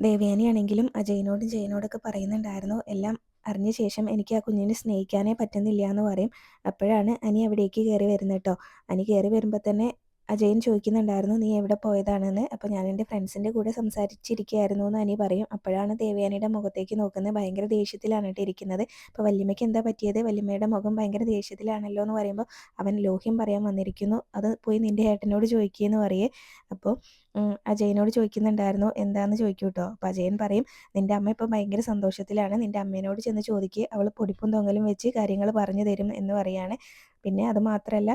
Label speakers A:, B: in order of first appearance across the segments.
A: ദേവയാനിയാണെങ്കിലും അജയനോടും ജയനോടൊക്കെ പറയുന്നുണ്ടായിരുന്നു. എല്ലാം അറിഞ്ഞ ശേഷം എനിക്ക് ആ കുഞ്ഞിനെ സ്നേഹിക്കാനേ പറ്റുന്നില്ല എന്ന് പറയും. അപ്പോഴാണ് അനി അവിടേക്ക് കയറി വരുന്നത് കേട്ടോ. അനി കയറി വരുമ്പോൾ തന്നെ അജയൻ ചോദിക്കുന്നുണ്ടായിരുന്നു നീ എവിടെ പോയതാണെന്ന്? അപ്പോൾ ഞാൻ എന്റെ ഫ്രണ്ട്സിന്റെ കൂടെ സംസാരിച്ചിരിക്കുകയായിരുന്നു എന്ന് അനി പറയും. അപ്പോഴാണ് ദേവയാനിയുടെ മുഖത്തേക്ക് നോക്കുന്നത് ഭയങ്കര ദേഷ്യത്തിലാണ് കേട്ടോ ഇരിക്കുന്നത്. അപ്പോൾ വല്യമ്മയ്ക്ക് എന്താ പറ്റിയത്? വല്യമ്മയുടെ മുഖം ഭയങ്കര ദേഷ്യത്തിലാണല്ലോ എന്ന് പറയുമ്പോൾ അവൻ ലോഹ്യം പറയാൻ വന്നിരിക്കുന്നു. അത് പോയി നിന്റെ ഏട്ടനോട് ചോദിക്കുകയെന്ന് പറയേ. അപ്പോൾ അജയനോട് ചോദിക്കുന്നുണ്ടായിരുന്നു എന്താന്ന് ചോദിക്കൂ കേട്ടോ അപ്പോൾ അജയൻ പറയും നിന്റെ അമ്മ ഇപ്പോൾ ഭയങ്കര സന്തോഷത്തിലാണ്. നിന്റെ അമ്മേനോട് ചെന്ന് ചോദിക്കുക അവൾ പൊടിപ്പും തൊങ്ങലും വെച്ച് കാര്യങ്ങൾ പറഞ്ഞു തരും എന്ന് പറയാണ്. പിന്നെ അത് മാത്രമല്ല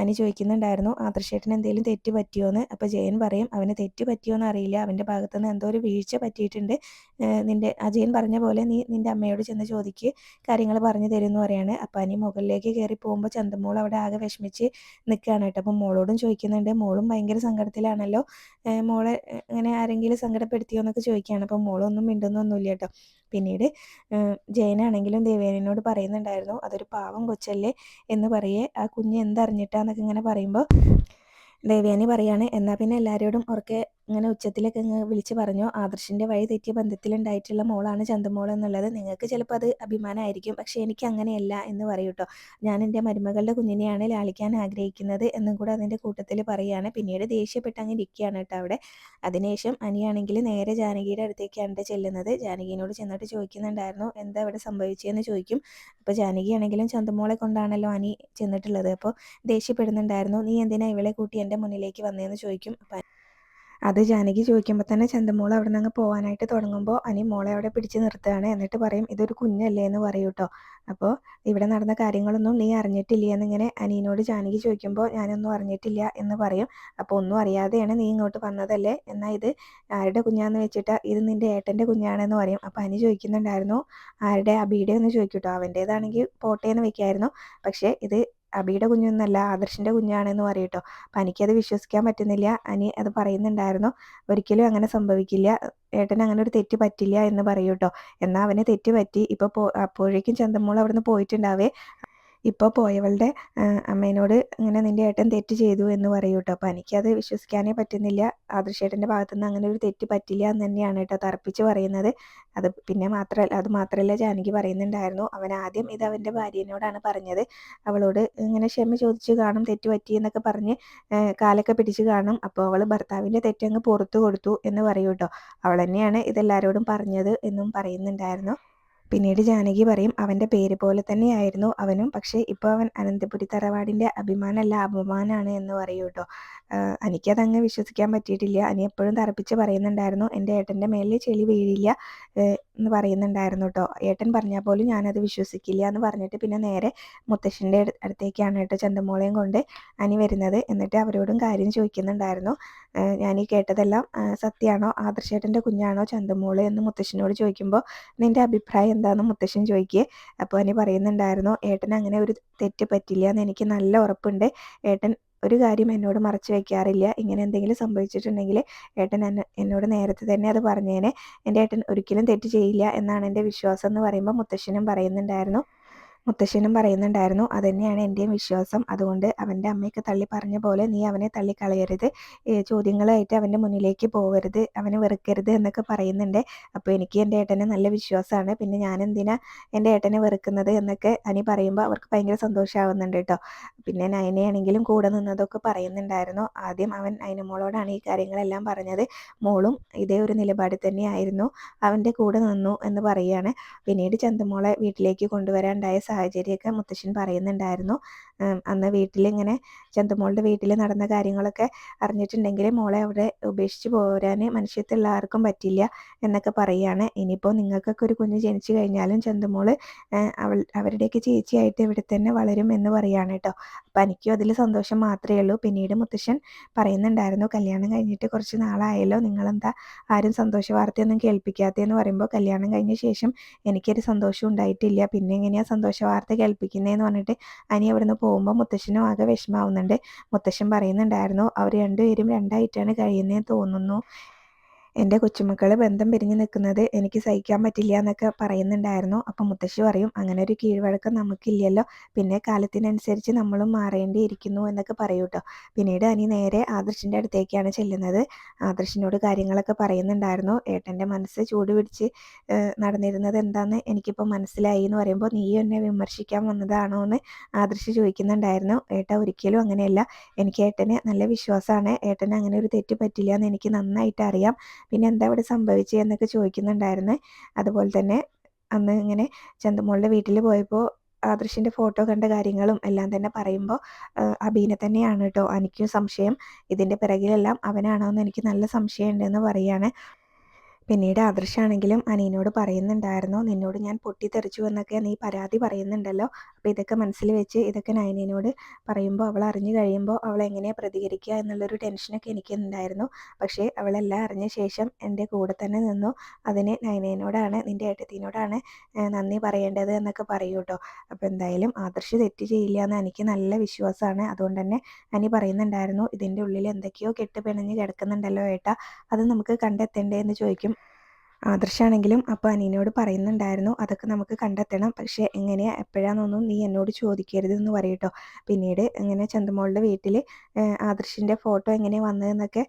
A: അനി ചോദിക്കുന്നുണ്ടായിരുന്നു ആദർശേട്ടന് എന്തെങ്കിലും തെറ്റ് പറ്റിയോന്ന്? അപ്പോൾ ജയൻ പറയും അവന് തെറ്റ് പറ്റിയോന്ന് അറിയില്ല. അവന്റെ ഭാഗത്തുനിന്ന് എന്തോ ഒരു വീഴ്ച പറ്റിയിട്ടുണ്ട്. നിന്റെ അജയൻ പറഞ്ഞ പോലെ നീ നിന്റെ അമ്മയോട് ചെന്ന് ചോദിക്ക്. കാര്യങ്ങൾ പറഞ്ഞു തരും എന്ന് പറയാണ്. അപ്പോൾ അനി മുകളിലേക്ക് കയറി പോകുമ്പോൾ ചന്തമോൾ അവിടെ ആകെ വിഷമിച്ച് നിൽക്കുകയാണ് കേട്ടോ. അപ്പോൾ മോളോടും ചോദിക്കുന്നുണ്ട് മോളും ഭയങ്കര സങ്കടത്തിലാണല്ലോ? മോളെ അങ്ങനെ ആരെങ്കിലും സങ്കടപ്പെടുത്തിയോ എന്നൊക്കെ ചോദിക്കുകയാണ് അപ്പോൾ മോളൊന്നും മിണ്ടുന്നൊന്നുമില്ല കേട്ടോ. പിന്നീട് ജയനാണെങ്കിലും ദേവേനോട് പറയുന്നുണ്ടായിരുന്നു അതൊരു പാവം കൊച്ചല്ലേ? എന്ന് പറയേ ആ കുഞ്ഞ് എന്തറിഞ്ഞിട്ടാന്നൊക്കെ ഇങ്ങനെ പറയുമ്പോൾ ദേവയാനി പറയാണ് എന്നാൽ പിന്നെ എല്ലാവരോടും ഉറക്കെ ഇങ്ങനെ ഉച്ചത്തിലൊക്കെ അങ്ങ് വിളിച്ച് പറഞ്ഞു ആദർശിന്റെ വഴി തെറ്റിയ ബന്ധത്തിലുണ്ടായിട്ടുള്ള മോളാണ് ചന്തുമോൾ എന്നുള്ളത്. നിങ്ങൾക്ക് ചിലപ്പോൾ അത് അഭിമാനമായിരിക്കും. പക്ഷേ എനിക്ക് അങ്ങനെയല്ല എന്ന് പറയും കേട്ടോ ഞാൻ എന്റെ മരുമകളുടെ കുഞ്ഞിനെയാണ് ലാളിക്കാൻ ആഗ്രഹിക്കുന്നത് എന്നും കൂടെ അതിന്റെ കൂട്ടത്തിൽ പറയുകയാണ് പിന്നീട് ദേഷ്യപ്പെട്ട് അങ്ങ് ഇരിക്കുകയാണ് കേട്ടോ അവിടെ. അതിനുശേഷം അനിയാണെങ്കിൽ നേരെ ജാനകിയുടെ അടുത്തേക്കാണ് ചെല്ലുന്നത്. ജാനകിനോട് ചെന്നിട്ട് ചോദിക്കുന്നുണ്ടായിരുന്നു എന്താ ഇവിടെ സംഭവിച്ചതെന്ന് ചോദിക്കും. അപ്പോൾ ജാനകിയാണെങ്കിലും ചന്തുമോളെ കൊണ്ടാണല്ലോ അനി ചെന്നിട്ടുള്ളത്. അപ്പോൾ ദേഷ്യപ്പെടുന്നുണ്ടായിരുന്നു നീ എന്തിനാ ഇവളെ കൂട്ടി എന്റെ മുന്നിലേക്ക് വന്നതെന്ന് ചോദിക്കും? അപ്പം അത് ജാനകി ചോദിക്കുമ്പോൾ തന്നെ ചന്തമോൾ അവിടെ നിന്ന് പോകാനായിട്ട് തുടങ്ങുമ്പോൾ അനി മോളെ അവിടെ പിടിച്ച് നിർത്തുകയാണ്. എന്നിട്ട് പറയും ഇതൊരു കുഞ്ഞല്ലേ? എന്ന് പറയും കേട്ടോ അപ്പോൾ ഇവിടെ നടന്ന കാര്യങ്ങളൊന്നും നീ അറിഞ്ഞിട്ടില്ല എന്നിങ്ങനെ അനിയനോട് ജാനകി ചോദിക്കുമ്പോൾ ഞാനൊന്നും അറിഞ്ഞിട്ടില്ല എന്ന് പറയും. അപ്പോൾ ഒന്നും അറിയാതെയാണ് നീ ഇങ്ങോട്ട് വന്നതല്ലേ? എന്നാൽ ഇത് ആരുടെ കുഞ്ഞാന്ന് വെച്ചിട്ട് ഇത് നിന്റെ ഏട്ടന്റെ കുഞ്ഞാണെന്ന് പറയും. അപ്പോൾ അനി ചോദിക്കുന്നുണ്ടായിരുന്നു ആരുടെ? അബിയുടെ ഒന്ന് ചോദിക്കൂട്ടോ അവന്റേതാണെങ്കിൽ പോട്ടേന്ന് വെക്കായിരുന്നു. പക്ഷേ ഇത് അബിയുടെ കുഞ്ഞൊന്നല്ല ആദർശിന്റെ കുഞ്ഞാണെന്ന് പറയും പറയട്ടോ. അപ്പം എനിക്കത് വിശ്വസിക്കാൻ പറ്റുന്നില്ല. അനി അത് പറയുന്നുണ്ടായിരുന്നു. ഒരിക്കലും അങ്ങനെ സംഭവിക്കില്ല. ഏട്ടന് അങ്ങനെ ഒരു തെറ്റ് പറ്റില്ല എന്ന് പറയൂട്ടോ. എന്നാൽ അവന് തെറ്റ് പറ്റി. ഇപ്പോൾ അപ്പോഴേക്കും ചന്തമോൾ അവിടുന്ന് പോയിട്ടുണ്ടാവേ. ഇപ്പോൾ പോയവളുടെ അമ്മേനോട് ഇങ്ങനെ നിന്റെ ഏട്ടൻ തെറ്റ് ചെയ്തു എന്ന് പറയൂ കേട്ടോ അപ്പോൾ എനിക്കത് വിശ്വസിക്കാനേ പറ്റുന്നില്ല. ആദർശേട്ടന്റെ ഭാഗത്തുനിന്ന് അങ്ങനെ ഒരു തെറ്റ് പറ്റില്ല എന്ന് തന്നെയാണ് കേട്ടോ തർപ്പിച്ച് പറയുന്നത്. അത് പിന്നെ മാത്രമല്ല അത് മാത്രമല്ല ജാനകി പറയുന്നുണ്ടായിരുന്നു. അവൻ ആദ്യം ഇത് അവന്റെ ഭാര്യനോടാണ് പറഞ്ഞത്. അവളോട് ഇങ്ങനെ ക്ഷമ ചോദിച്ച് കാണും തെറ്റ് പറ്റി എന്നൊക്കെ പറഞ്ഞ് കാലൊക്കെ പിടിച്ച് കാണും. അപ്പോൾ അവൾ ഭർത്താവിന്റെ തെറ്റങ്ങ് പുറത്തു കൊടുത്തു എന്ന് പറയൂ കേട്ടോ അവൾ തന്നെയാണ് ഇതെല്ലാവരോടും പറഞ്ഞത് എന്നും പറയുന്നുണ്ടായിരുന്നു. പിന്നീട് ജാനകി പറയും അവന്റെ പേര് പോലെ തന്നെയായിരുന്നു അവനും. പക്ഷേ ഇപ്പോൾ അവൻ അനന്തപുരി തറവാടിന്റെ അഭിമാനമല്ല അപമാനമാണ് എന്ന് പറയൂ കേട്ടോ. എനിക്കതങ്ങ് വിശ്വസിക്കാൻ പറ്റിയിട്ടില്ല. അനി എപ്പോഴും തറപ്പിച്ച് പറയുന്നുണ്ടായിരുന്നു എന്റെ ഏട്ടന്റെ മേലിൽ ചെളി വീഴില്ല. എന്ന് പറയുന്നുണ്ടായിരുന്നു കേട്ടോ ഏട്ടൻ പറഞ്ഞാൽ പോലും ഞാനത് വിശ്വസിക്കില്ല എന്ന് പറഞ്ഞിട്ട് പിന്നെ നേരെ മുത്തശ്ശന്റെ അടുത്തേക്കാണ് കേട്ടോ ചന്തമോളയും കൊണ്ട് അനി വരുന്നത്. എന്നിട്ട് അവരോടും കാര്യം ചോദിക്കുന്നുണ്ടായിരുന്നു. ഞാൻ ഈ കേട്ടതെല്ലാം സത്യമാണോ ആദർശേട്ടന്റെ കുഞ്ഞാണോ ചന്തമോൾ എന്ന് മുത്തശ്ശനോട് ചോദിക്കുമ്പോൾ നിന്റെ അഭിപ്രായം എന്താണെന്ന് മുത്തശ്ശൻ ചോദിക്കുക അപ്പോൾ അനി പറയുന്നുണ്ടായിരുന്നു ഏട്ടൻ അങ്ങനെ ഒരു തെറ്റ് പറ്റില്ല എന്ന് എനിക്ക് നല്ല ഉറപ്പുണ്ട്. ഏട്ടൻ ഒരു കാര്യം എന്നോട് മറച്ചു വയ്ക്കാറില്ല ഇങ്ങനെ എന്തെങ്കിലും സംഭവിച്ചിട്ടുണ്ടെങ്കിൽ ഏട്ടൻ എന്നെ എന്നോട് നേരത്തെ തന്നെ അത് പറഞ്ഞേനെ. എന്റെ ഏട്ടൻ ഒരിക്കലും തെറ്റ് ചെയ്യില്ല എന്നാണ് എന്റെ വിശ്വാസം എന്ന് പറയുമ്പോൾ മുത്തശ്ശനും പറയുന്നുണ്ടായിരുന്നു. മുത്തശ്ശനും പറയുന്നുണ്ടായിരുന്നു അതുതന്നെയാണ് എന്റെയും വിശ്വാസം. അതുകൊണ്ട് അവന്റെ അമ്മയ്ക്ക് തള്ളി പറഞ്ഞ പോലെ നീ അവനെ തള്ളിക്കളയരുത്. ചോദ്യങ്ങളായിട്ട് അവന്റെ മുന്നിലേക്ക് പോകരുത് അവനെ വെറുക്കരുത് എന്നൊക്കെ പറയുന്നുണ്ട്. അപ്പോൾ എനിക്ക് എന്റെ ഏട്ടനെ നല്ല വിശ്വാസമാണ്. പിന്നെ ഞാൻ എന്തിനാ എന്റെ ഏട്ടനെ വെറുക്കുന്നത് എന്നൊക്കെ അനി പറയുമ്പോൾ അവർക്ക് ഭയങ്കര സന്തോഷമാവുന്നുണ്ട് കേട്ടോ. പിന്നെ നയനയാണെങ്കിലും കൂടെ നിന്നതൊക്കെ പറയുന്നുണ്ടായിരുന്നു. ആദ്യം അവൻ നയനമോളോടാണ് ഈ കാര്യങ്ങളെല്ലാം പറഞ്ഞത്. മോളും ഇതേ ഒരു നിലപാട് തന്നെയായിരുന്നു. അവന്റെ കൂടെ നിന്നു എന്ന് പറയുകയാണ് പിന്നീട് ചന്തമോളെ വീട്ടിലേക്ക് കൊണ്ടുവരാനുണ്ടായ സാഹചര്യമൊക്കെ മുത്തശ്ശൻ പറയുന്നുണ്ടായിരുന്നു. അന്ന് വീട്ടിലിങ്ങനെ ചന്തമോളുടെ വീട്ടിൽ നടന്ന കാര്യങ്ങളൊക്കെ അറിഞ്ഞിട്ടുണ്ടെങ്കിൽ മോളെ അവിടെ ഉപേക്ഷിച്ച് പോരാൻ മനുഷ്യത്തുള്ള ആർക്കും പറ്റില്ല എന്നൊക്കെ പറയുകയാണ് ഇനിയിപ്പോൾ നിങ്ങൾക്കൊക്കെ ഒരു കുഞ്ഞ് ജനിച്ചു കഴിഞ്ഞാലും ചന്തമോൾ അവൾ അവരുടെയൊക്കെ ചേച്ചിയായിട്ട് ഇവിടെ തന്നെ വളരും എന്ന് പറയുകയാണ് കേട്ടോ. അപ്പം എനിക്കും അതിൽ സന്തോഷം മാത്രമേ ഉള്ളൂ. പിന്നീട് മുത്തശ്ശൻ പറയുന്നുണ്ടായിരുന്നു കല്യാണം കഴിഞ്ഞിട്ട് കുറച്ച് നാളായല്ലോ നിങ്ങളെന്താ ആരും സന്തോഷ വാർത്തയൊന്നും കേൾപ്പിക്കാത്തതെന്ന് പറയുമ്പോൾ കല്യാണം കഴിഞ്ഞ ശേഷം എനിക്കൊരു സന്തോഷം ഉണ്ടായിട്ടില്ല. പിന്നെ എങ്ങനെയാണ് സന്തോഷ വാർത്ത കേൾപ്പിക്കുന്നതെന്ന് പറഞ്ഞിട്ട് അനി അവിടുന്ന് പോകുമ്പോൾ മുത്തശ്ശനും ആകെ വിഷമാവുന്നുണ്ട്. മുത്തശ്ശൻ പറയുന്നുണ്ടായിരുന്നു അവർ രണ്ടുപേരും രണ്ടായിട്ടാണ് കഴിയുന്നതെന്ന് തോന്നുന്നു. എന്റെ കൊച്ചുമക്കൾ ബന്ധം പിരിഞ്ഞു നിൽക്കുന്നത് എനിക്ക് സഹിക്കാൻ പറ്റില്ല എന്നൊക്കെ പറയുന്നുണ്ടായിരുന്നു. അപ്പം മുത്തശ്ശി പറയും അങ്ങനെ ഒരു കീഴ്വഴക്കം നമുക്കില്ലല്ലോ. പിന്നെ കാലത്തിനനുസരിച്ച് നമ്മളും മാറേണ്ടിയിരിക്കുന്നു എന്നൊക്കെ പറയൂ കേട്ടോ പിന്നീട് അനി നേരെ ആദർശിന്റെ അടുത്തേക്കാണ് ചെല്ലുന്നത്. ആദർശിനോട് കാര്യങ്ങളൊക്കെ പറയുന്നുണ്ടായിരുന്നു. ഏട്ടന്റെ മനസ്സ് ചൂട് പിടിച്ച് നടന്നിരുന്നത് എന്താണെന്ന് എനിക്കിപ്പോൾ മനസ്സിലായി എന്ന് പറയുമ്പോൾ നീ എന്നെ വിമർശിക്കാൻ വന്നതാണോ എന്ന് ആദർശ് ചോദിക്കുന്നുണ്ടായിരുന്നു. ഏട്ട ഒരിക്കലും അങ്ങനെയല്ല. എനിക്ക് ഏട്ടന് നല്ല വിശ്വാസമാണ്. ഏട്ടന് അങ്ങനെ ഒരു തെറ്റ് പറ്റില്ല എന്ന് എനിക്ക് നന്നായിട്ട് അറിയാം. പിന്നെ എന്താ ഇവിടെ സംഭവിച്ചത് എന്നൊക്കെ ചോദിക്കുന്നുണ്ടായിരുന്നു. അതുപോലെ തന്നെ അന്ന് ഇങ്ങനെ ചന്തമോളുടെ വീട്ടിൽ പോയപ്പോൾ ആദർശിന്റെ ഫോട്ടോ കണ്ട കാര്യങ്ങളും എല്ലാം തന്നെ പറയുമ്പോൾ അബീനെ തന്നെയാണ് കേട്ടോ. എനിക്കും സംശയം. ഇതിന്റെ പിറകിലെല്ലാം അവനാണോ എന്ന് എനിക്ക് നല്ല സംശയമുണ്ടെന്ന് പറയുകയാണ് പിന്നീട് ആദർശാണെങ്കിലും അനിയനോട് പറയുന്നുണ്ടായിരുന്നു നിന്നോട് ഞാൻ പൊട്ടിത്തെറിച്ചു എന്നൊക്കെ നീ പരാതി പറയുന്നുണ്ടല്ലോ. അപ്പോൾ ഇതൊക്കെ മനസ്സിൽ വെച്ച് ഇതൊക്കെ നയനയോട് പറയുമ്പോൾ അവൾ അറിഞ്ഞു കഴിയുമ്പോൾ അവൾ എങ്ങനെയാണ് പ്രതികരിക്കുക എന്നുള്ളൊരു ടെൻഷനൊക്കെ എനിക്കുണ്ടായിരുന്നു. പക്ഷേ അവളെല്ലാം അറിഞ്ഞ ശേഷം എന്റെ കൂടെ തന്നെ നിന്നു. അതിന് നയനയോടാണ് നിന്റെ ഏട്ടത്തിനോടാണ് നന്ദി പറയേണ്ടത് എന്നൊക്കെ പറയൂ കേട്ടോ അപ്പോൾ എന്തായാലും ആദർശ് തെറ്റ് ചെയ്യില്ല എന്ന് എനിക്ക് നല്ല വിശ്വാസമാണ്. അതുകൊണ്ട് തന്നെ അനി പറയുന്നുണ്ടായിരുന്നു ഇതിന്റെ ഉള്ളിൽ എന്തൊക്കെയോ കെട്ട് പിണഞ്ഞ് കിടക്കുന്നുണ്ടല്ലോ ഏട്ടാ. അത് നമുക്ക് കണ്ടെത്തണ്ടേ? എന്ന് ചോദിക്കും. ആദർശാണെങ്കിലും അപ്പോൾ അനീനോട് പറയുന്നുണ്ടായിരുന്നു. അതൊക്കെ നമുക്ക് കണ്ടെത്തണം. പക്ഷേ എങ്ങനെയാ? എപ്പോഴാണെന്നൊന്നും നീ എന്നോട് ചോദിക്കരുത് എന്ന് പറയട്ടോ. പിന്നീട് ഇങ്ങനെ ചന്തമോളുടെ വീട്ടിൽ ആദർശിന്റെ ഫോട്ടോ എങ്ങനെ വന്നതെന്നൊക്കെ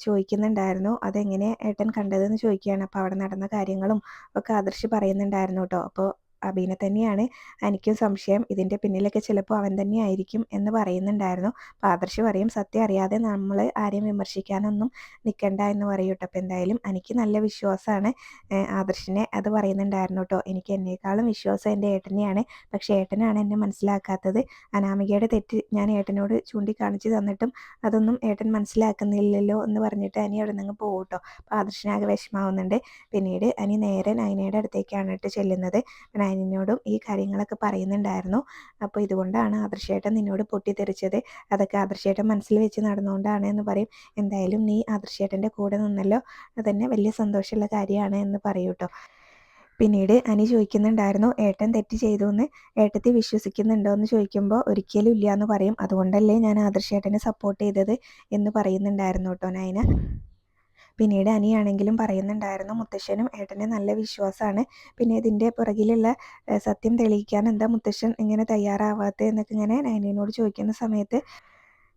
A: ചോദിക്കുന്നുണ്ടായിരുന്നു. അതെങ്ങനെ ഏട്ടൻ കണ്ടതെന്ന് ചോദിക്കുകയാണ്. അപ്പോൾ അവിടെ നടന്ന കാര്യങ്ങളും ഒക്കെ ആദർശ് പറയുന്നുണ്ടായിരുന്നു കേട്ടോ. അപ്പോൾ അബീനെ തന്നെയാണ്. എനിക്കും സംശയം. ഇതിന്റെ പിന്നിലൊക്കെ ചിലപ്പോൾ അവൻ തന്നെ ആയിരിക്കും എന്ന് പറയുന്നുണ്ടായിരുന്നു. പാദർശി പറയും സത്യം അറിയാതെ നമ്മൾ ആരെയും വിമർശിക്കാനൊന്നും നിൽക്കണ്ട എന്ന് പറയും കേട്ടോ. അപ്പോൾ എന്തായാലും എനിക്ക് നല്ല വിശ്വാസമാണ്. ആദർശിനെ അത് പറയുന്നുണ്ടായിരുന്നു കേട്ടോ. എനിക്ക് എന്നേക്കാളും വിശ്വാസം എന്റെ ഏട്ടനെയാണ്. പക്ഷേ ഏട്ടനാണ് എന്നെ മനസ്സിലാക്കാത്തത്. അനാമികയുടെ തെറ്റ് ഞാൻ ഏട്ടനോട് ചൂണ്ടിക്കാണിച്ച് തന്നിട്ടും അതൊന്നും ഏട്ടൻ മനസ്സിലാക്കുന്നില്ലല്ലോ എന്ന് പറഞ്ഞിട്ട് അനി അവിടെ നിന്ന് പോകും കേട്ടോ. അപ്പോൾ ആദർശനാകെ വിഷമാവുന്നുണ്ട് പിന്നീട് അനി നേരെ നൈനയുടെ അടുത്തേക്കാണ് കേട്ടോ ചെല്ലുന്നത്. നയനിനോടും ഈ കാര്യങ്ങളൊക്കെ പറയുന്നുണ്ടായിരുന്നു. അപ്പോൾ ഇതുകൊണ്ടാണ് ആദർശേട്ടൻ നിന്നോട് പൊട്ടിത്തെറിച്ചത്. അതൊക്കെ ആദർശേട്ടൻ മനസ്സിൽ വെച്ച് നടന്നുകൊണ്ടാണ് എന്ന് പറയും. എന്തായാലും നീ ആദർശേട്ടന്റെ കൂടെ നിന്നല്ലോ. അതന്നെ വലിയ സന്തോഷമുള്ള കാര്യമാണ് എന്ന് പറയൂ പിന്നീട് അനി ചോദിക്കുന്നുണ്ടായിരുന്നു ഏട്ടൻ തെറ്റ് ചെയ്തു എന്ന് ഏട്ടത്തി വിശ്വസിക്കുന്നുണ്ടോ? എന്ന് ചോദിക്കുമ്പോൾ ഒരിക്കലും ഇല്ല എന്ന് പറയും. അതുകൊണ്ടല്ലേ ഞാൻ ആദർശേട്ടനെ സപ്പോർട്ട് ചെയ്തത്? എന്ന് പറയുന്നുണ്ടായിരുന്നു കേട്ടോ നയന. പിന്നീട് അനിയാണെങ്കിലും പറയുന്നുണ്ടായിരുന്നു മുത്തശ്ശനും ഏട്ടന് നല്ല വിശ്വാസമാണ് പിന്നെ ഇതിന്റെ പുറകിലുള്ള സത്യം തെളിയിക്കാൻ എന്താ മുത്തശ്ശൻ ഇങ്ങനെ തയ്യാറാവാത്തത് എന്നൊക്കെ ഇങ്ങനെ നയനയോട് ചോദിക്കുന്ന സമയത്ത്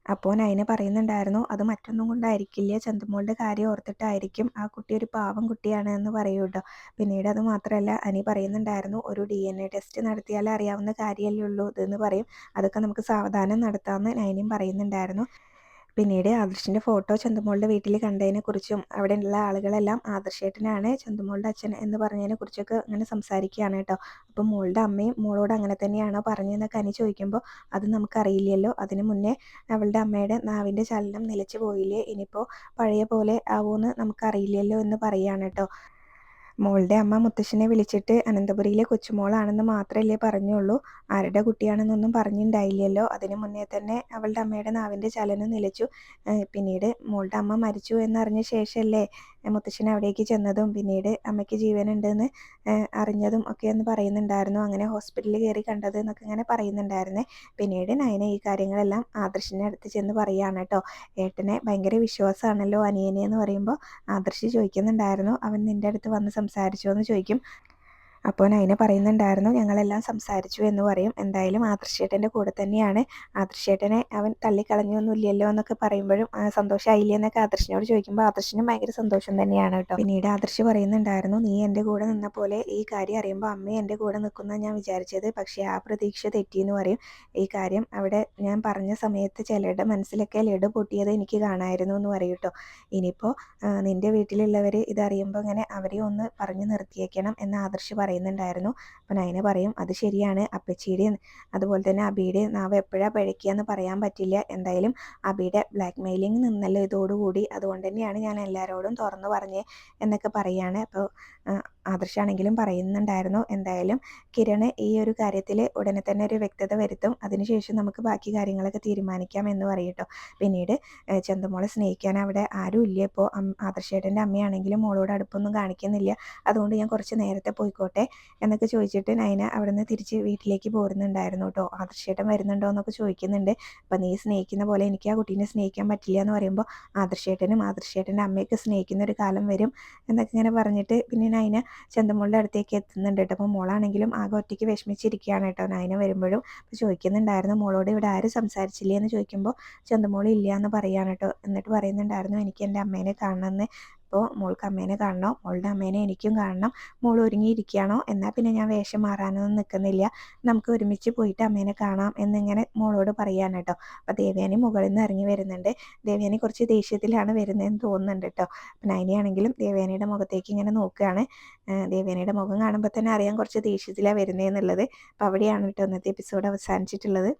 A: അപ്പോൾ നൈന പറയുന്നുണ്ടായിരുന്നു അത് മറ്റൊന്നും കൊണ്ടായിരിക്കില്ല. ചന്ദമോളുടെ കാര്യം ഓർത്തിട്ടായിരിക്കും ആ കുട്ടി ഒരു പാവം കുട്ടിയാണ് എന്ന് പറയൂ കേട്ടോ പിന്നീട് അത് മാത്രമല്ല അനി പറയുന്നുണ്ടായിരുന്നു ഒരു ഡി എൻ എ ടെസ്റ്റ് നടത്തിയാലേ അറിയാവുന്ന കാര്യമല്ലേ ഉള്ളൂ. ഇതെന്ന് പറയും. അതൊക്കെ നമുക്ക് സാവധാനം നടത്താമെന്ന് നയനയും പറയുന്നുണ്ടായിരുന്നു. പിന്നീട് ആദർശിന്റെ ഫോട്ടോ ചന്തുമോളുടെ വീട്ടിൽ കണ്ടതിനെക്കുറിച്ചും അവിടെയുള്ള ആളുകളെല്ലാം ആദർശേട്ടനാണ് ചന്തുമോളുടെ അച്ഛൻ എന്ന് പറഞ്ഞതിനെക്കുറിച്ചൊക്കെ അങ്ങനെ സംസാരിക്കുകയാണ് കേട്ടോ. അപ്പം മോളുടെ അമ്മയും മോളോട് അങ്ങനെ തന്നെയാണോ പറഞ്ഞതെന്നൊക്കെ അനി ചോദിക്കുമ്പോൾ അത് നമുക്കറിയില്ലല്ലോ. അതിന് മുന്നേ അവളുടെ അമ്മയുടെ നാവിന്റെ ചലനം നിലച്ചു പോയില്ലേ? ഇനിയിപ്പോൾ പഴയ പോലെ ആവുമെന്ന് നമുക്കറിയില്ലല്ലോ എന്ന് പറയുകയാണ് കേട്ടോ. മോളുടെ അമ്മ മുത്തശ്ശനെ വിളിച്ചിട്ട് അനന്തപുരിയിലെ കൊച്ചുമോളാണെന്ന് മാത്രമല്ലേ പറഞ്ഞുള്ളൂ. ആരുടെ കുട്ടിയാണെന്നൊന്നും പറഞ്ഞിട്ടുണ്ടായില്ലല്ലോ അതിനു മുന്നേ തന്നെ അവളുടെ അമ്മയുടെ നാവിന്റെ ചലനം നിലച്ചു. പിന്നീട് മോളുടെ അമ്മ മരിച്ചു എന്നറിഞ്ഞ ശേഷമല്ലേ മുത്തശ്ശൻ അവിടേക്ക് ചെന്നതും പിന്നീട് അമ്മയ്ക്ക് ജീവനുണ്ടെന്ന് അറിഞ്ഞതും ഒക്കെ എന്ന് പറയുന്നുണ്ടായിരുന്നു. അങ്ങനെ ഹോസ്പിറ്റലിൽ കയറി കണ്ടത് എന്നൊക്കെ ഇങ്ങനെ പറയുന്നുണ്ടായിരുന്നേ. പിന്നീട് നയന ഈ കാര്യങ്ങളെല്ലാം ആദർശിന്റെ അടുത്ത് ചെന്ന് പറയുകയാണ് കേട്ടോ ഏട്ടനെ ഭയങ്കര വിശ്വാസമാണല്ലോ അനിയനെ എന്ന് പറയുമ്പോൾ ആദർശ് ചോദിക്കുന്നുണ്ടായിരുന്നു. അവൻ നിന്റെ അടുത്ത് വന്ന് സംസാരിച്ചോ എന്ന് ചോദിക്കും. അപ്പോൾ നൈന പറയുന്നുണ്ടായിരുന്നു ഞങ്ങളെല്ലാം സംസാരിച്ചു എന്ന് പറയും. എന്തായാലും ആദർശേട്ടന്റെ കൂടെ തന്നെയാണ്. ആദർശേട്ടനെ അവൻ തള്ളിക്കളഞ്ഞൊന്നുമില്ലല്ലോ എന്നൊക്കെ പറയുമ്പോഴും സന്തോഷമായില്ലേ എന്നൊക്കെ ആദർശിനോട് ചോദിക്കുമ്പോൾ ആദർശിനും ഭയങ്കര സന്തോഷം തന്നെയാണ് കേട്ടോ. പിന്നീട് ആദർശ് പറയുന്നുണ്ടായിരുന്നു നീ എന്റെ കൂടെ നിന്ന പോലെ ഈ കാര്യം അറിയുമ്പോൾ അമ്മ എന്റെ കൂടെ നിൽക്കുന്ന ഞാൻ വിചാരിച്ചത്. പക്ഷേ ആ പ്രതീക്ഷ തെറ്റിയെന്ന് പറയും. ഈ കാര്യം അവിടെ ഞാൻ പറഞ്ഞ സമയത്ത് ചിലരുടെ മനസ്സിലൊക്കെ ലഡു പൊട്ടിയത് എനിക്ക് കാണായിരുന്നു എന്ന് പറയും കേട്ടോ. ഇനിയിപ്പോൾ നിന്റെ വീട്ടിലുള്ളവർ ഇതറിയുമ്പോൾ ഇങ്ങനെ അവരെ ഒന്ന് പറഞ്ഞു നിർത്തിയേക്കണം എന്ന് ആദർശ് പറയുന്നുണ്ടായിരുന്നു. അപ്പോൾ നയന പറയും അത് ശരിയാണ്. അപ്പച്ചിയുടെയും അതുപോലെ തന്നെ അബിയുടെ നാവ് എപ്പോഴാണ് പഴക്കിയെന്ന് പറയാൻ പറ്റില്ല. എന്തായാലും അബിയുടെ ബ്ലാക്ക് മെയിലിംഗ് നിന്നല്ലോ ഇതോടുകൂടി. അതുകൊണ്ട് തന്നെയാണ് ഞാൻ എല്ലാവരോടും തുറന്നു പറഞ്ഞേ എന്നൊക്കെ പറയുകയാണ് അപ്പോൾ ആദർശാണെങ്കിലും പറയുന്നുണ്ടായിരുന്നു. എന്തായാലും കിരണ് ഈ ഒരു കാര്യത്തിൽ ഉടനെ തന്നെ ഒരു വ്യക്തത വരുത്തും. അതിനുശേഷം നമുക്ക് ബാക്കി കാര്യങ്ങളൊക്കെ തീരുമാനിക്കാം എന്ന് പറയട്ടോ പിന്നീട് ചന്തമോളെ സ്നേഹിക്കാൻ അവിടെ ആരും ഇല്ല. ഇപ്പോൾ ആദർശേട്ടന്റെ അമ്മയാണെങ്കിലും മോളോട് അടുപ്പൊന്നും കാണിക്കുന്നില്ല. അതുകൊണ്ട് ഞാൻ കുറച്ച് നേരത്തെ പോയിക്കോട്ടെ വരട്ടെ എന്നൊക്കെ ചോദിച്ചിട്ട് നൈന അവിടെ നിന്ന് തിരിച്ച് വീട്ടിലേക്ക് പോരുന്നുണ്ടായിരുന്നു കേട്ടോ. ആദർശേട്ടൻ വരുന്നുണ്ടോ എന്നൊക്കെ ചോദിക്കുന്നുണ്ട്. അപ്പം നീ സ്നേഹിക്കുന്ന പോലെ എനിക്ക് ആ കുട്ടീനെ സ്നേഹിക്കാൻ പറ്റില്ല എന്ന് പറയുമ്പോൾ ആദർശേട്ടനും ആദർശേട്ടന്റെ അമ്മയൊക്കെ സ്നേഹിക്കുന്ന ഒരു കാലം വരും എന്നൊക്കെ ഇങ്ങനെ പറഞ്ഞിട്ട് പിന്നെ നൈന ചന്തമോളുടെ അടുത്തേക്ക് എത്തുന്നുണ്ട് കേട്ടോ. അപ്പോൾ മോളാണെങ്കിലും ആകെ ഒറ്റയ്ക്ക് വിഷമിച്ചിരിക്കുകയാണ് കേട്ടോ നൈന വരുമ്പോഴും. അപ്പോൾ ചോദിക്കുന്നുണ്ടായിരുന്നു മോളോട് ഇവിടെ ആരും സംസാരിച്ചില്ലേ? എന്ന് ചോദിക്കുമ്പോൾ ചന്തമോൾ ഇല്ല എന്ന് പറയുകയാണ് കേട്ടോ. എന്നിട്ട് പറയുന്നുണ്ടായിരുന്നു എനിക്ക് എന്റെ അമ്മേനെ കാണണമെന്ന് അപ്പോൾ മോൾക്ക് അമ്മേനെ കാണണോ മോളുടെ അമ്മേനെ എനിക്കും കാണണം മോൾ ഒരുങ്ങിയിരിക്കുകയാണോ എന്നാൽ പിന്നെ ഞാൻ വേഷം മാറാനൊന്നും നിൽക്കുന്നില്ല. നമുക്ക് ഒരുമിച്ച് പോയിട്ട് അമ്മേനെ കാണാം എന്നിങ്ങനെ മോളോട് പറയാണ് കേട്ടോ. അപ്പോൾ ദേവയാനി മുകളിൽ നിന്ന് ഇറങ്ങി വരുന്നുണ്ട്. ദേവയാനി കുറച്ച് ദേഷ്യത്തിലാണ് വരുന്നതെന്ന് തോന്നുന്നുണ്ട് കേട്ടോ. അപ്പം നൈനയാണെങ്കിലും ദേവയാനിയുടെ മുഖത്തേക്ക് ഇങ്ങനെ നോക്കുകയാണ്. ദേവയാനിയുടെ മുഖം കാണുമ്പോൾ തന്നെ അറിയാൻ കുറച്ച് ദേഷ്യത്തിലാണ് വരുന്നതെന്നുള്ളത് അപ്പോൾ അവിടെയാണ് കേട്ടോ ഇന്നത്തെ എപ്പിസോഡ് അവസാനിച്ചിട്ടുള്ളത്.